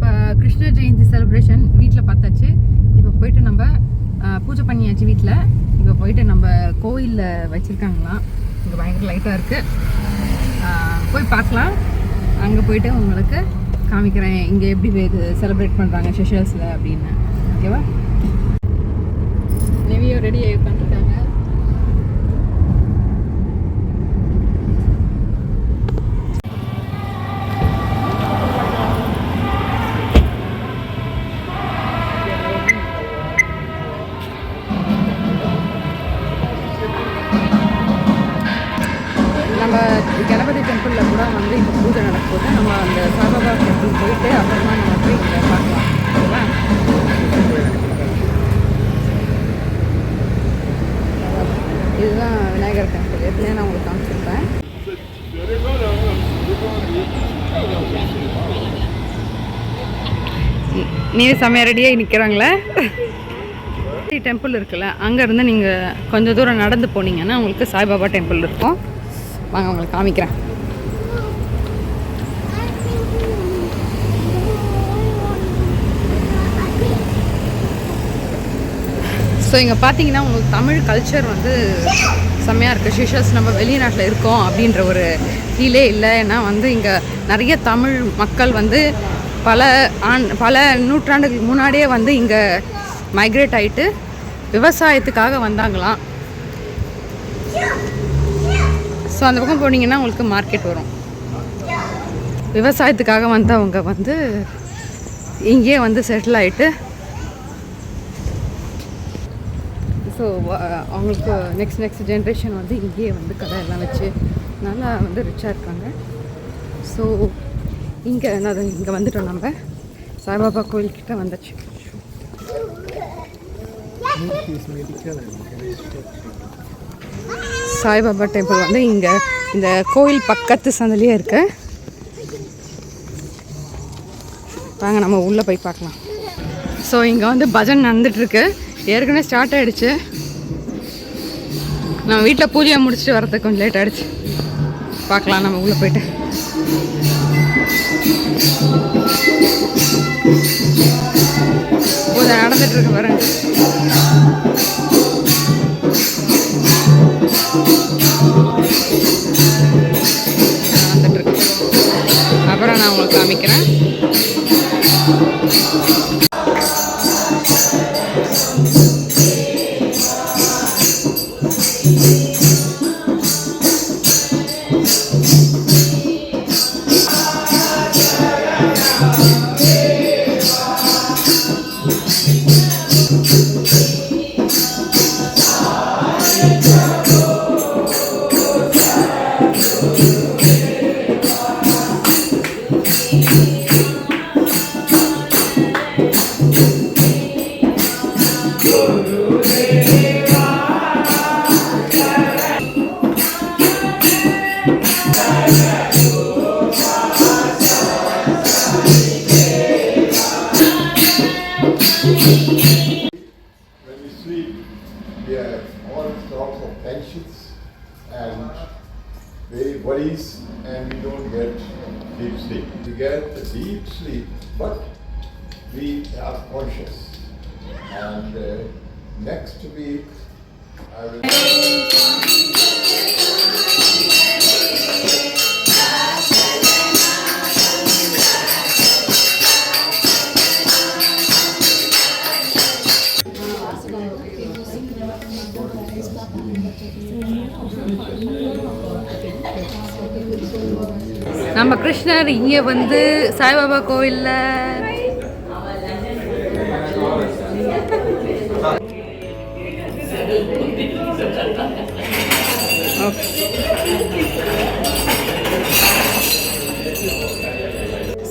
இப்போ கிருஷ்ண ஜெயந்தி செலிப்ரேஷன் வீட்டில் பார்த்தாச்சு. இப்போ போயிட்டு நம்ம பூஜை பண்ணியாச்சு வீட்டில் இப்போ போயிட்டு நம்ம கோயிலில் வச்சுருக்காங்களாம் இங்கே பயங்கர லைட்டாக இருக்குது போய் பார்க்கலாம். அங்கே போயிட்டு உங்களுக்கு காமிக்கிறேன். இங்கே எப்படி இது செலிப்ரேட் பண்ணுறாங்க ஷெஷல்ஸில் அப்படின்னு. ஓகேவா நெவியோ ரெடி ஆகி நம்ம கணபதி டெம்பிளில் கூட வந்து இப்போ பூஜை நடக்கும்போது நம்ம அந்த சாய்பாபா டெம்பிள் போயிட்டு அப்புறமா நம்ம போய் இங்கே பார்க்கலாம். ஓகேவா? இதுதான் விநாயகர் டெம்பிள் ஏற்கனவே நான் உங்களுக்கு காமிச்சிருப்பேன். நீ செம்மையா ரெடியாகி நிற்கிறாங்களே டெம்பிள் இருக்குல்ல அங்கேருந்து நீங்கள் கொஞ்சம் தூரம் நடந்து போனீங்கன்னா உங்களுக்கு சாய்பாபா டெம்பிள் இருக்கும். வாங்க உங்களுக்கு காமிக்கிறேன். ஸோ இங்கே பார்த்தீங்கன்னா உங்களுக்கு தமிழ் கல்ச்சர் வந்து செம்மையாக இருக்குது ஷிஷஸ் நம்ம வெளிநாட்டில் இருக்கோம் அப்படின்ற ஒரு ஃபீலே இல்லை. ஏன்னா வந்து இங்கே நிறைய தமிழ் மக்கள் வந்து பல ஆண் பல நூற்றாண்டுகளுக்கு முன்னாடியே வந்து இங்கே மைக்ரேட் ஆகிட்டு விவசாயத்துக்காக வந்தாங்களாம். ஸோ அந்த பக்கம் போனீங்கன்னா உங்களுக்கு மார்க்கெட் வரும். விவசாயத்துக்காக வந்தவங்க வந்து இங்கேயே வந்து செட்டில் ஆகிட்டு ஸோ அவங்களுக்கு நெக்ஸ்ட் நெக்ஸ்ட் ஜென்ரேஷன் வந்து இங்கேயே வந்து கடை எல்லாம் வச்சு நல்லா வந்து ரிச்சாக இருக்காங்க. ஸோ இங்கே என்னது இங்கே வந்துட்டோம் நம்ம. சாய்பாபா கோயில்கிட்ட வந்தாச்சு. சாய்பாபா டெம்பிள் வந்து இங்கே இந்த கோயில் பக்கத்து சந்திலேயே இருக்கு. வாங்க நம்ம உள்ளே போய் பார்க்கலாம். ஸோ இங்கே வந்து பஜன் நடந்துட்டுருக்கு. ஏற்கனவே ஸ்டார்ட் ஆகிடுச்சு நம்ம வீட்டில் பூஜையை முடிச்சுட்டு வரதுக்கு கொஞ்சம் லேட் ஆகிடுச்சு பார்க்கலாம் நம்ம உள்ளே போயிட்டு. பூஜை நடந்துட்டுருக்கு பாருங்க. Amém. We are cautious. And uh, next week, I will. நம்ம கிருஷ்ணர் இங்கே வந்து சாய்பாபா கோவிலில்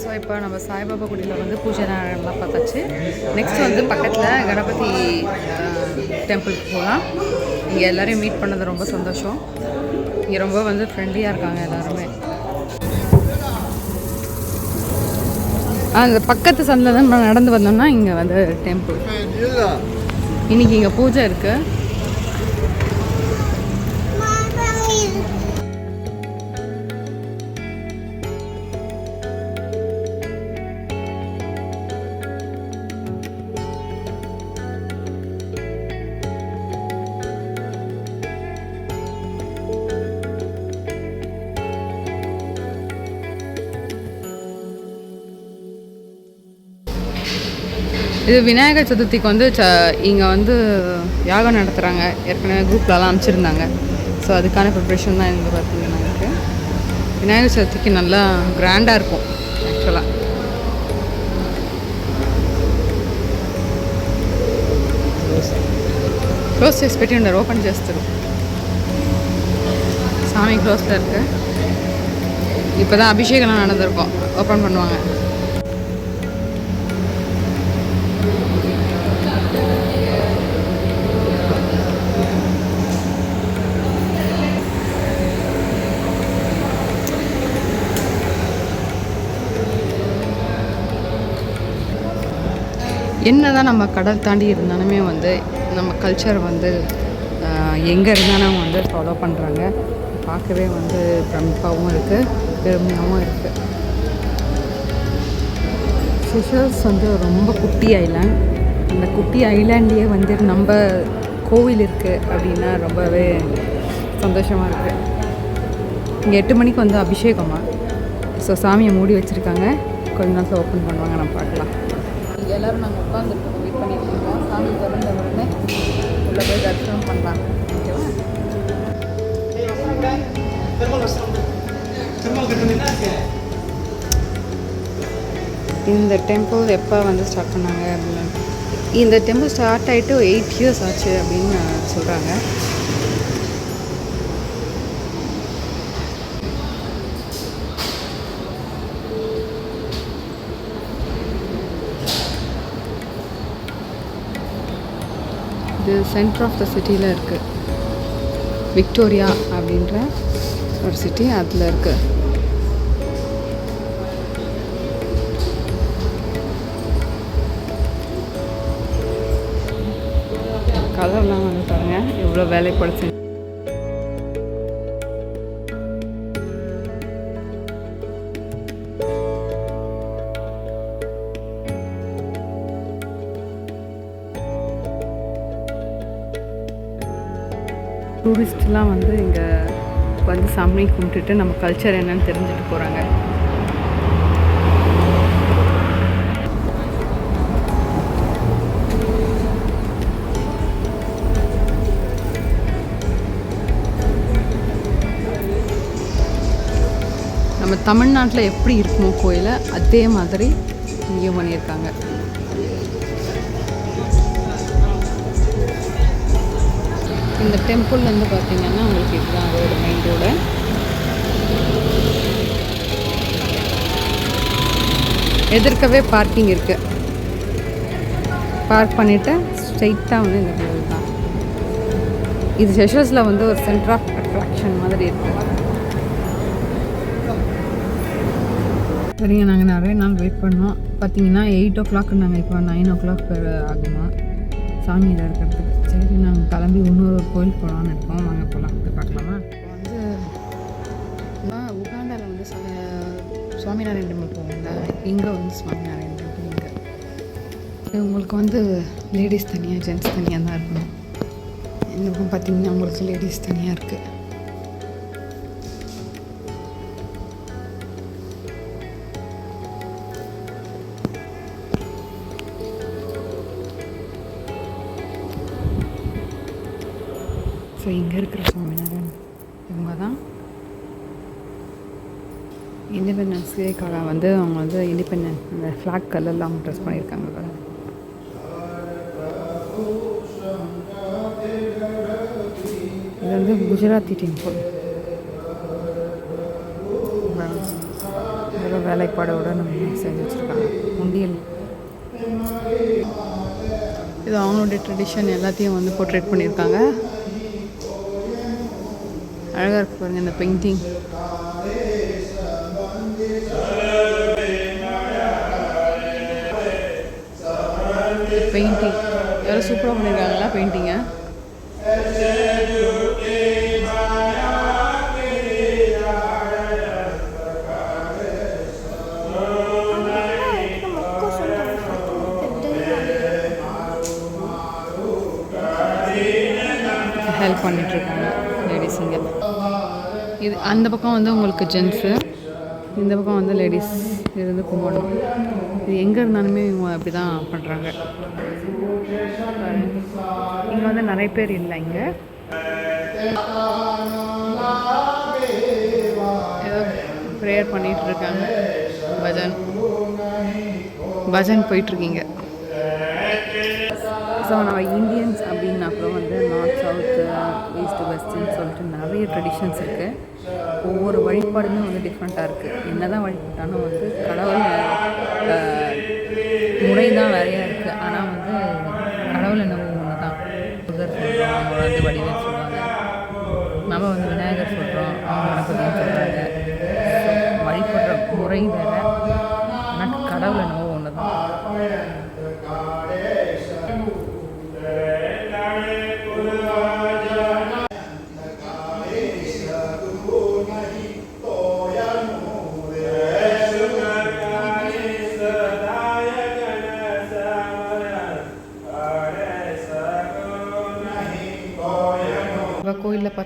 ஸோ இப்போ நம்ம சாய்பாபா குடியில் வந்து பூஜை நேரம்லாம் பார்த்தாச்சு. நெக்ஸ்ட் வந்து பக்கத்தில் கணபதி டெம்பிளுக்கு போகலாம் இங்கே எல்லாரையும் மீட் பண்ணது ரொம்ப சந்தோஷம். இங்கே ரொம்ப வந்து ஃப்ரெண்ட்லியாக இருக்காங்க எல்லாருமே. அந்த பக்கத்து சந்தில் தான் நம்ம நடந்து வந்தோம்னா இங்கே வந்து டெம்பிள் இன்னைக்கு இங்கே பூஜை இருக்குது இது விநாயகர் சதுர்த்திக்கு வந்து ச இங்கே வந்து யாகம் நடத்துகிறாங்க ஏற்கனவே குரூப்லலாம் அனுப்பிச்சிருந்தாங்க ஸோ அதுக்கான ப்ரிப்ரேஷன் தான் இங்கே பார்த்தீங்கன்னா இருக்குது விநாயகர் சதுர்த்திக்கு நல்லா கிராண்டாக இருக்கும் ஆக்சுவலாக క్లోజ్ చేసి పెట్టి ఉన్నారు ఓపెన్ చేస్తారు சாமி க்ளோஸில் இருக்கு இப்போ தான் அபிஷேகம்லாம் நடந்திருக்கும் ஓப்பன் பண்ணுவாங்க என்னதான் நம்ம கடல் தாண்டி இருந்தாலுமே வந்து நம்ம கல்ச்சர் வந்து எங்கே இருந்தாலும் வந்து ஃபாலோ பண்ணுறாங்க பார்க்கவே வந்து பிரமிப்பாகவும் இருக்குது பெருமையாகவும் இருக்குது ஃபிஷர்ஸ் வந்து ரொம்ப குட்டி ஐலாண்ட் அந்த குட்டி ஐலாண்டையே வந்து நம்ம கோவில் இருக்குது அப்படின்னா ரொம்பவே சந்தோஷமாக இருக்குது இங்கே எட்டு மணிக்கு வந்து அபிஷேகமா? ஸோ சாமியை மூடி வச்சுருக்காங்க. கொஞ்ச நேரத்தில் ஓப்பன் பண்ணுவாங்க நம்ம பார்க்கலாம். எல்லோரும் நாங்கள் உட்காந்துருக்கோம் வெயிட் பண்ணிட்டு இருக்கோம். சாமி திறந்த உடனே உள்ளே போய் தரிசனம் பண்ணலாம். இந்த டெம்பிள் எப்போ வந்து ஸ்டார்ட் பண்ணாங்க அப்படின்னு. இந்த டெம்பிள் ஸ்டார்ட் ஆகிட்டு எயிட் இயர்ஸ் ஆச்சு அப்படின்னு சொல்கிறாங்க இது சென்டர் ஆஃப் த சிட்டியில் இருக்குது விக்டோரியா அப்படின்ற ஒரு சிட்டி அதில் இருக்குது கதவுலாம் வந்து பாருங்க எவ்வளோ வேலைப்படுத்து டூரிஸ்ட்லாம் வந்து இங்கே வந்து சாமி கும்பிட்டுட்டு நம்ம கல்ச்சர் என்னன்னு தெரிஞ்சுட்டு போகிறாங்க. நம்ம தமிழ்நாட்டில் எப்படி இருக்குமோ கோயிலை அதே மாதிரி இங்கே பண்ணியிருக்காங்க. இந்த டெம்பிள்லேருந்து பார்த்தீங்கன்னா உங்களுக்கு இதுதான் அதோட மெயின் ரோடு எதிர்க்கவே பார்க்கிங் இருக்குது பார்க் பண்ணிவிட்டு ஸ்ட்ரைட்டாக வந்து இந்த கோவில் தான். இது செஷஸில் வந்து ஒரு சென்டர் ஆஃப் அட்ராக்ஷன் மாதிரி இருக்குது சரிங்க நாங்கள் நிறைய நாள் வெயிட் பண்ணோம். பார்த்தீங்கன்னா எயிட் ஓ கிளாக் நாங்கள் இப்போ நைன் ஓ கிளாக் ஆகுமா? சாமியில் இருக்கிறதுக்கு. சரி நாங்கள் கிளம்பி இன்னொரு கோயில் போகலான்னு இருக்கோம். வாங்க போகலாம் போய் பார்க்கலாமா? இப்போ வந்து உகாண்டாவில் வந்து சுவாமி சுவாமிநாராயண டெம்பிள் போவாங்க இங்கே வந்து சுவாமிநாராயண டெம்பிள் இங்கே. உங்களுக்கு வந்து லேடிஸ் தனியாக ஜென்ட்ஸ் தனியாக தான் இருக்கணும். இன்னும் பார்த்தீங்கன்னா உங்களுக்கு லேடிஸ் தனியாக இருக்குது ஸோ இங்கே இருக்கிற சுவாமிநாதன் இவங்க தான் இண்டிபெண்டன்ஸ் டேக்காக வந்து அவங்க வந்து இண்டிபெண்டன்ஸ் அந்த ஃப்ளாக் கலர்லாம் அவங்க ட்ரெஸ் பண்ணியிருக்காங்க பாருங்க. இது வந்து குஜராத்தி டெம்பிள் இதில் வேலைப்பாடோட நம்ம செஞ்சு வச்சுருக்காங்க. முண்டியல். இது அவங்களுடைய ட்ரெடிஷன் எல்லாத்தையும் வந்து போர்ட்ரேட் பண்ணியிருக்காங்க. அழகாக இருக்கு பாருங்கள் இந்த பெயிண்டிங் பெயிண்டிங் எவ்வளோ சூப்பராக பண்ணியிருக்காங்களா பெயிண்டிங்கை ஹெல்ப் பண்ணிகிட்ருக்காங்க லேடிஸுங்க இது அந்த பக்கம் வந்து உங்களுக்கு ஜென்ஸு இந்த பக்கம் வந்து லேடிஸ் இருந்து கும்பிடணும் இது எங்கே இருந்தாலுமே இவங்க அப்படி தான் பண்ணுறாங்க இங்கே வந்து நிறைய பேர் இல்லை இங்கே. ஏதோ ப்ரேயர் பண்ணிகிட்டு இருக்காங்க. பஜன். பஜன் போயிட்டுருக்கீங்க. ஸோ நம்ம இந்தியன்ஸ் அப்படின்னா அப்புறம் வந்து நார்த் சவுத்து ஈஸ்ட் வெஸ்டர்ன்ஸ் நிறைய ட்ரெடிஷன்ஸ் இருக்குது ஒவ்வொரு வழிபாடுமே வந்து டிஃப்ரெண்ட்டாக இருக்குது என்ன தான் வழிபட்டாலும் வந்து கடவுள் முறை தான் நிறையா இருக்குது ஆனால் வந்து கடவுள் என்னவோ ஒன்று தான் புதர் சொல்கிறோம் வந்து வடிவேல் சொல்லுவாங்க நம்ம வந்து விநாயகர் சொல்கிறோம் அவங்க கணபதினு சொல்கிறாங்க வழிபடுற முறை வேறு. ஆனால் கடவுள் என்னவோ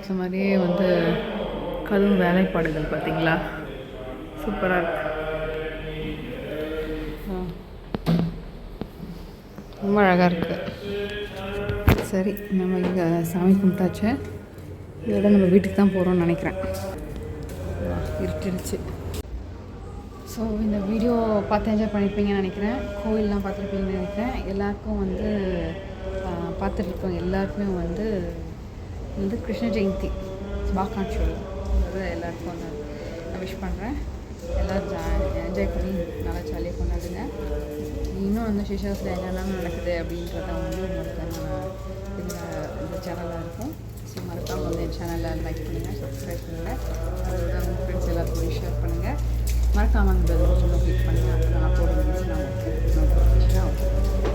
கோயிலில் பார்த்த மாதிரியே வந்து கதும் வேலைப்பாடுகள் பார்த்தீங்களா? சூப்பராக இருக்கு. ரொம்ப அழகாக இருக்குது சரி நம்ம இங்கே சாமி கும்பிட்டாச்சு. இதோட நம்ம வீட்டுக்கு தான் போகிறோம்னு நினைக்கிறேன். இருட்டிருச்சு இருட்டிடுச்சு. ஸோ இந்த வீடியோ பார்த்து என்ஜாய் பண்ணியிருப்பீங்கன்னு நினைக்கிறேன். கோயிலெலாம் பார்த்துருப்பீங்கன்னு நினைக்கிறேன். எல்லாருக்கும் வந்து பார்த்துட்டு இருக்கோம். எல்லாருக்குமே வந்து வந்து கிருஷ்ண ஜெயந்தி பாக்கான் ஷோ அது எல்லாருக்கும் நான் விஷ் பண்ணுறேன் எல்லோரும் என்ஜாய் பண்ணி நல்லா ஜாலியாக கொண்டாடுங்க. இன்னும் அந்த சிஷாஸில் என்னெல்லாம் நடக்குது அப்படின்றத வந்து உங்களுக்கு நான் இந்த இந்த சேனலாக இருக்கும். ஸோ மறக்காமல் வந்து என் சேனலில் லைக் பண்ணுங்கள் சப்ஸ்கிரைப் பண்ணுங்கள் அதோட உங்கள் ஃப்ரெண்ட்ஸ் எல்லாத்துக்கும் ஷேர் பண்ணுங்கள் மறக்காமல் அந்த பெல் கிளிக் பண்ணுங்கள் அப்புறம் நான் போடுற நான் உங்களுக்கு